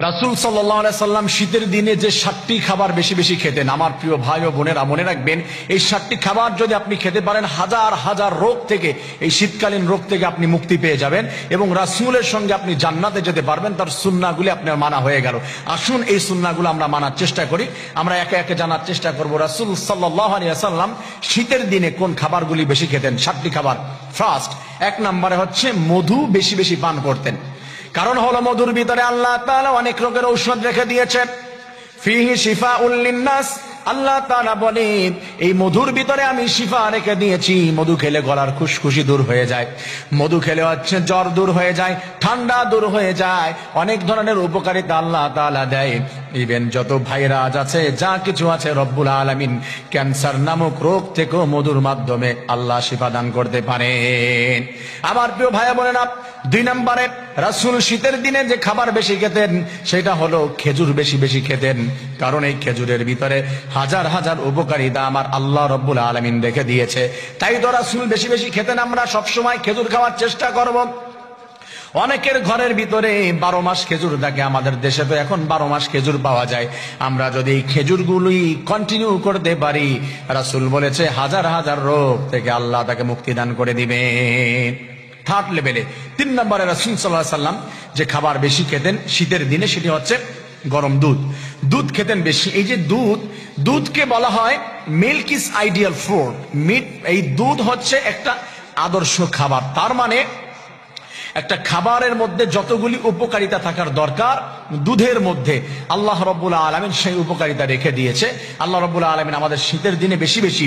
রাসুল সাল্লাম শীতের দিনে যে সাতটি খাবার বেশি বেশি খেতেন, আমার প্রিয় ভাই ও বোনেরা মনে রাখবেন, এই সাতটি খাবার যদি আপনি খেতে পারেন, হাজার হাজার রোগ থেকে, এই শীতকালীন রোগ থেকে আপনি মুক্তি পেয়ে যাবেন এবং রাসুলের সঙ্গে আপনি জান্নাতে যেতে পারবেন, তার সুন্নাগুলি আপনার মানা হয়ে গেল। আসুন এই সুন্নাগুলো আমরা মানার চেষ্টা করি, আমরা একে একে জানার চেষ্টা করব। রাসুল সাল্লাম শীতের দিনে কোন খাবারগুলি বেশি খেতেন? সাতটি খাবার। ফার্স্ট এক নম্বরে হচ্ছে মধু বেশি বেশি পান করতেন। কারণ হলো মধুর ভিতরে আল্লাহ অনেক রোগের ঔষধ রেখে দিয়েছেন। ফিহি শিফা উল্লিন্নাস আল্লাহ তাআলা বলেন, এই মধুর ভিতরে আমি শিফা রেখে দিয়েছি, মধু খেলে গলার খুশখুশি দূর হয়ে যায়। মধু খেলে হচ্ছে জ্বর দূর হয়ে যায়, ঠান্ডা দূর হয়ে যায়। অনেক ধরনের উপকারিতা আল্লাহ তাআলা দেয়। ইভেন যত ভাইরাজ আছে, যা কিছু আছে রব্বুল আলামিন, ক্যান্সার নামক রোগ থেকেও মধুর মাধ্যমে আল্লাহ শিফা দান করতে পারেন। আমার প্রিয় ভাইয়া বোনেরা দুই নম্বরে, রাসুল শীতের দিনে যে খাবার বেশি খেতেন, সেটা হলো খেজুর বেশি বেশি খেতেন। কারণ এই খেজুরের ভিতরে হাজার হাজার উপকারিতা আমার আল্লাহ রব্বুল আলমিন রেখে দিয়েছে। তাই তো রাসুল বেশি বেশি খেতেন, আমরা সবসময় খেজুর খাওয়ার চেষ্টা করব। অনেকের ঘরের ভিতরে বারো মাস খেজুর থাকে, আমাদের দেশে তো এখন বারো মাস খেজুর পাওয়া যায়। আমরা যদি খেজুরগুলি কন্টিনিউ করতে পারি, রাসুল বলেছে, হাজার হাজার রোগ থেকে আল্লাহ তাকে মুক্তি দান করে দিবেন। থার্ড লেভেলে। তিন নম্বরে রাসুল সাল্লাহ সাল্লাম যে খাবার বেশি খেতেন, শীতের দিনে সেটি হচ্ছে গরম দুধ। দুধ খেতেন বেশি। এই যে দুধ, দুধকে বলা হয় milk is ideal food meat, এই দুধ হচ্ছে একটা আদর্শ খাবার। তার মানে একটা খাবারের মধ্যে যতগুলি উপকারিতা থাকার দরকার, দুধের মধ্যে আল্লাহ রব্বুল আলমিন সেই উপকারিতা রেখে দিয়েছে। আল্লাহ রব্বুল আলমিন আমাদের শীতের দিনে বেশি বেশি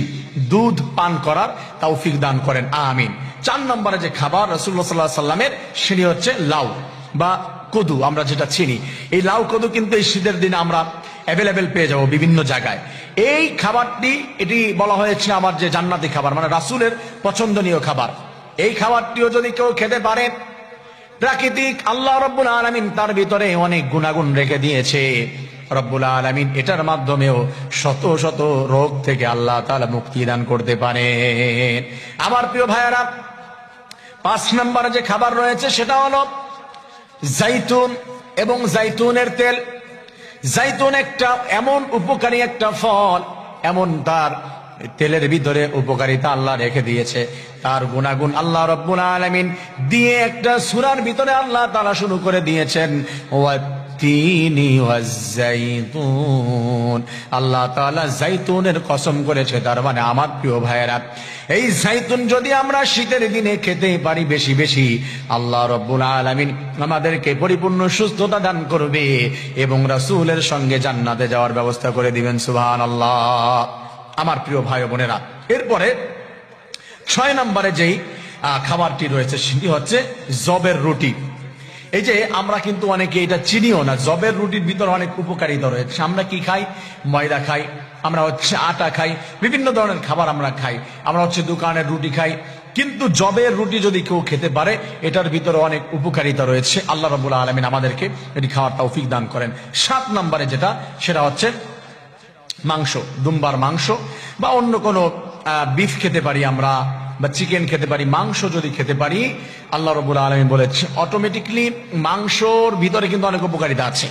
দুধ পান করার তৌফিক দান করেন। আমিন। চার নম্বরে যে খাবার রসুল্লাহ সাল্লাহ সাল্লামের, সেটি হচ্ছে লাউ বা কদু, আমরা যেটা চিনি। এই লাউ, কদু কিন্তু এই শীতের দিনে আমরা অ্যাভেলেবেল পেয়ে যাব বিভিন্ন জায়গায়। এই খাবারটি, এটি বলা হয়েছে আমার যে জান্নাতি খাবার মানে রাসুলের পছন্দনীয় খাবার। এই খাবারটিও যদি কেউ খেতে পারে, প্রাকৃতিক আল্লাহ রব্বুল আলমিন তার ভিতরে অনেক গুণাগুণ রেখে দিয়েছে। রব্বুল আলমিন এটার মাধ্যমেও শত শত রোগ থেকে আল্লাহ তালা মুক্তি দান করতে পারেন। আমার প্রিয় ভাইয়েরা, পাঁচ নম্বরে যে খাবার রয়েছে সেটা হলো জাইতুন এবং জাইতুনের তেল। জাইতুন একটা এমন উপকারী একটা ফল, এমন তার তেলের ভিতরে উপকারিতা আল্লাহ রেখে দিয়েছে। তার গুণাগুণ আল্লাহ রব্বুল আলমিন দিয়ে একটা সুরার ভিতরে আল্লাহ তারা শুরু করে দিয়েছেন। আল্লাহ তাআলা জাইতুনের কসম করেছে তার মানে আমার প্রিয় ভাইয়েরা। এই জাইতুন যদি আমরা শীতের দিনে খেতে পারি বেশি বেশি, আল্লাহ রব্বুল আলামিন আমাদেরকে পরিপূর্ণ সুস্থতা দান করবে এবং রাসূলের সঙ্গে জান্নাতে যাওয়ার ব্যবস্থা করে দিবেন সুহান আল্লাহ আমার প্রিয় ভাই বোনেরা, এরপরে ছয় নম্বরে যেই খাবারটি রয়েছে সেটি হচ্ছে জবের রুটি। এই যে আমরা কিন্তু অনেকে এটা চিনিও না, জবের রুটির ভিতরে অনেক উপকারিতা রয়েছে। আমরা কি খাই? ময়দা খাই, আমরা হচ্ছে আটা খাই, বিভিন্ন ধরনের খাবার আমরা খাই। আমরা হচ্ছে দোকানের রুটি খাই। কিন্তু জবের রুটি যদি কেউ খেতে পারে, এটার ভিতরে অনেক উপকারিতা রয়েছে। আল্লাহ রবুল্লা আলমিন আমাদেরকে এটি খাওয়ার তৌফিক দান করেন। সাত নম্বরে যেটা, সেটা হচ্ছে মাংস, দুম্বার মাংস বা অন্য কোনো বিফ খেতে পারি আমরা। বা চিকেন খেতে পারি, মাংস যদি খেতে পারি, আল্লাহ রবুল আলমী বলেছে অটোমেটিকলি মাংসর ভিতরে কিন্তু অনেক উপকারিতা আছে।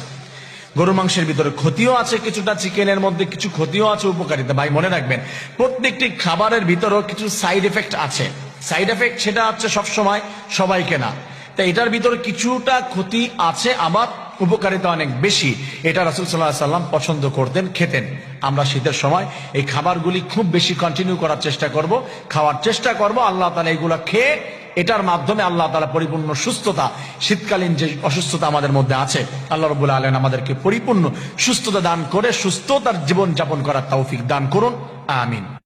গরু মাংসের ভিতরে ক্ষতিও আছে কিছুটা চিকেনের মধ্যে কিছু ক্ষতিও আছে উপকারিতা। ভাই, মনে রাখবেন, প্রত্যেকটি খাবারের ভিতরেও কিছু সাইড এফেক্ট আছে। সাইড এফেক্ট সেটা হচ্ছে সবসময় সবাইকে না তাই এটার ভিতরে কিছুটা ক্ষতি আছে, আবার উপকারিতা অনেক বেশি। এটা রাসুল সাল্লাহ সাল্লাম পছন্দ করতেন, খেতেন। আমরা শীতের সময় এই খাবারগুলি খুব বেশি কন্টিনিউ করার চেষ্টা করব, খাওয়ার চেষ্টা করব, আল্লাহ তালা এগুলো খেয়ে এটার মাধ্যমে আল্লাহ তালা পরিপূর্ণ সুস্থতা, শীতকালীন যে অসুস্থতা আমাদের মধ্যে আছে, আল্লাহ রবুল্লা আলম আমাদেরকে পরিপূর্ণ সুস্থতা দান করে সুস্থতার জীবন যাপন করার তৌফিক দান করুন। আমিন।